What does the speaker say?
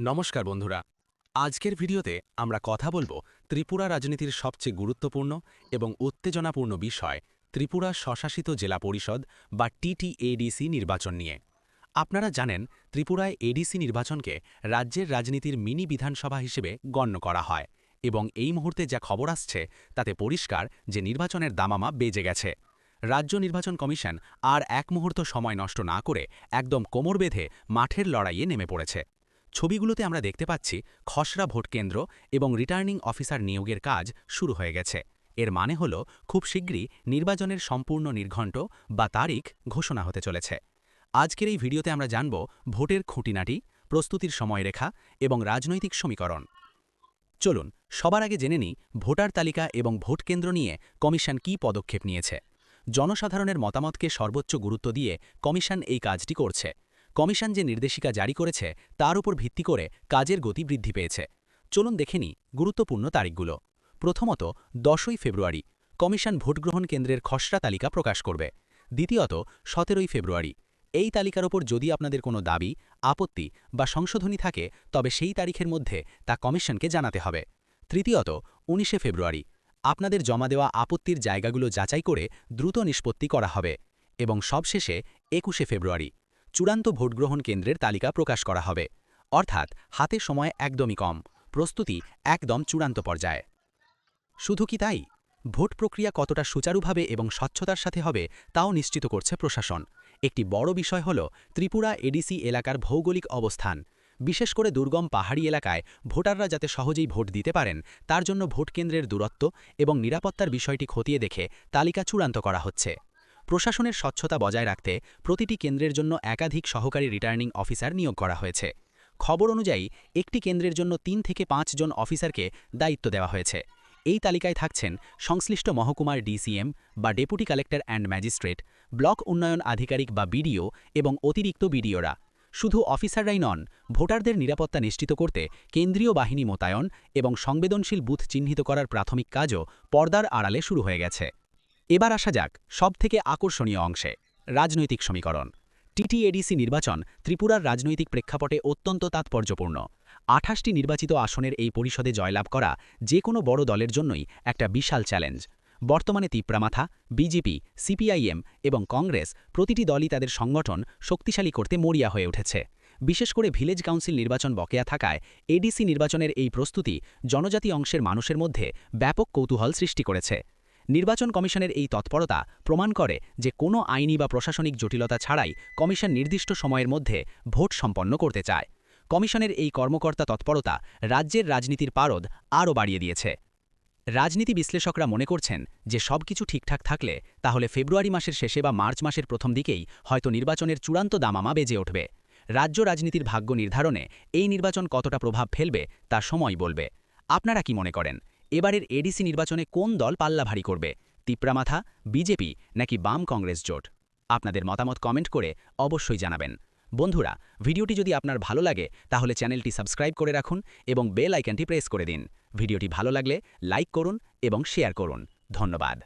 নমস্কার বন্ধুরা। আজকের ভিডিওতে আমরা কথা বলব ত্রিপুরা রাজনীতির সবচেয়ে গুরুত্বপূর্ণ এবং উত্তেজনাপূর্ণ বিষয় ত্রিপুরা স্বশাসিত জেলা পরিষদ বা টিটিএডিসি নির্বাচন নিয়ে। আপনারা জানেন, ত্রিপুরায় এডিসি নির্বাচনকে রাজ্যের রাজনীতির মিনি বিধানসভা হিসেবে গণ্য করা হয় এবং এই মুহূর্তে যা খবর আসছে তাতে পরিষ্কার যে নির্বাচনের দামামা বেজে গেছে। রাজ্য নির্বাচন কমিশন আর এক মুহূর্ত সময় নষ্ট না করে একদম কোমর বেঁধে মাঠের লড়াইয়ে নেমে পড়েছে। ছবিগুলোতে আমরা দেখতে পাচ্ছি খসড়া ভোটকেন্দ্র এবং রিটার্নিং অফিসার নিয়োগের কাজ শুরু হয়ে গেছে। এর মানে হল, খুব শীঘ্রই নির্বাচনের সম্পূর্ণ নির্ঘণ্ট বা তারিখ ঘোষণা হতে চলেছে। আজকের এই ভিডিওতে আমরা জানব ভোটের খুঁটিনাটি, প্রস্তুতির সময়রেখা এবং রাজনৈতিক সমীকরণ। চলুন, সবার আগে জেনে নিই ভোটার তালিকা এবং ভোট কেন্দ্র নিয়ে কমিশন কী পদক্ষেপ নিয়েছে। জনসাধারণের মতামতকে সর্বোচ্চ গুরুত্ব দিয়ে কমিশন এই কাজটি করছে। কমিশন যে নির্দেশিকা জারি করেছে, তার উপর ভিত্তি করে কাজের গতি বৃদ্ধি পেয়েছে। চলুন দেখে গুরুত্বপূর্ণ তারিখগুলো। প্রথমত, দশই ফেব্রুয়ারি, কমিশন ভোটগ্রহণ কেন্দ্রের খসড়া তালিকা প্রকাশ করবে। দ্বিতীয়ত, সতেরোই ফেব্রুয়ারি, এই তালিকার ওপর যদি আপনাদের কোনো দাবি, আপত্তি বা সংশোধনী থাকে, তবে সেই তারিখের মধ্যে তা কমিশনকে জানাতে হবে। তৃতীয়ত, উনিশে ফেব্রুয়ারি, আপনাদের জমা দেওয়া আপত্তির জায়গাগুলো যাচাই করে দ্রুত নিষ্পত্তি করা হবে এবং সবশেষে একুশে ফেব্রুয়ারি চূড়ান্ত ভোটগ্রহণ কেন্দ্রের তালিকা প্রকাশ করা হবে। অর্থাৎ হাতে সময় একদমই কম। প্রস্তুতি একদম চূড়ান্ত পর্যায়ে। শুধু কি তাই? ভোট প্রক্রিয়া কতটা সুচারুভাবে এবং স্বচ্ছতার সাথে হবে তাও নিশ্চিত করছে প্রশাসন। একটি বড় বিষয় হল ত্রিপুরা এডিসি এলাকার ভৌগোলিক অবস্থান। বিশেষ করে দুর্গম পাহাড়ি এলাকায় ভোটাররা যাতে সহজেই ভোট দিতে পারেন, তার জন্য ভোট কেন্দ্রের দূরত্ব এবং নিরাপত্তার বিষয়টি খতিয়ে দেখে তালিকা চূড়ান্ত করা হচ্ছে। প্রশাসনের স্বচ্ছতা বজায় রাখতে প্রতিটি কেন্দ্রের জন্য একাধিক সহকারী রিটার্নিং অফিসার নিয়োগ করা হয়েছে। খবর অনুযায়ী, একটি কেন্দ্রের জন্য তিন থেকে পাঁচ জন অফিসারকে দায়িত্ব দেওয়া হয়েছে। এই তালিকায় থাকছেন সংশ্লিষ্ট মহকুমার ডিসিএম বা deputy collector and magistrate, block উন্নয়ন আধিকারিক বা বিডিও এবং অতিরিক্ত বিডিওরা। শুধু অফিসাররাই নন, ভোটারদের নিরাপত্তা নিশ্চিত করতে কেন্দ্রীয় বাহিনী মোতায়ন এবং সংবেদনশীল বুথ চিহ্নিত করার প্রাথমিক কাজও পর্দার আড়ালে শুরু হয়ে গেছে। এবার আসা যাক সবথেকে আকর্ষণীয় অংশে, রাজনৈতিক সমীকরণ। টিটিএডিসি নির্বাচন ত্রিপুরার রাজনৈতিক প্রেক্ষাপটে অত্যন্ত তাৎপর্যপূর্ণ। আঠাশটি নির্বাচিত আসনের এই পরিষদে জয়লাভ করা যে কোনো বড় দলের জন্যই একটা বিশাল চ্যালেঞ্জ। বর্তমানে তিপ্রামাথা বিজেপি সিপিআইএম এবং কংগ্রেস প্রতিটি দলই তাদের সংগঠন শক্তিশালী করতে মরিয়া হয়ে উঠেছে। বিশেষ করে ভিলেজ কাউন্সিল নির্বাচন বকেয়া থাকায় এডিসি নির্বাচনের এই প্রস্তুতি জনজাতি অংশের মানুষের মধ্যে ব্যাপক কৌতূহল সৃষ্টি করেছে। নির্বাচন কমিশনের এই তৎপরতা প্রমাণ করে যে কোনো আইনি বা প্রশাসনিক জটিলতা ছাড়াই কমিশন নির্দিষ্ট সময়ের মধ্যে ভোট সম্পন্ন করতে চায়। কমিশনের এই কর্মকর্তা তৎপরতা রাজ্যের রাজনীতির পারদ আরও বাড়িয়ে দিয়েছে। রাজনীতি বিশ্লেষকরা মনে করছেন যে সব কিছু ঠিকঠাক থাকলে তাহলে ফেব্রুয়ারি মাসের শেষে বা মার্চ মাসের প্রথম দিকেই হয়তো নির্বাচনের চূড়ান্ত দামামা বেজে উঠবে। রাজ্য রাজনীতির ভাগ্য নির্ধারণে এই নির্বাচন কতটা প্রভাব ফেলবে তা সময় বলবে। আপনারা কি মনে করেন? এবারের এডিসি নির্বাচনে কোন দল পাল্লা ভারী করবে তিপ্রামাথা বিজেপি নাকি বাম কংগ্রেস জোট? আপনাদের মতামত কমেন্ট করে অবশ্যই জানাবেন। বন্ধুরা, ভিডিওটি যদি আপনার ভালো লাগে, তাহলে চ্যানেলটি সাবস্ক্রাইব করে রাখুন এবং বেল আইকনটি প্রেস করে দিন। ভিডিওটি ভালো লাগলে লাইক করুন এবং শেয়ার করুন। ধন্যবাদ।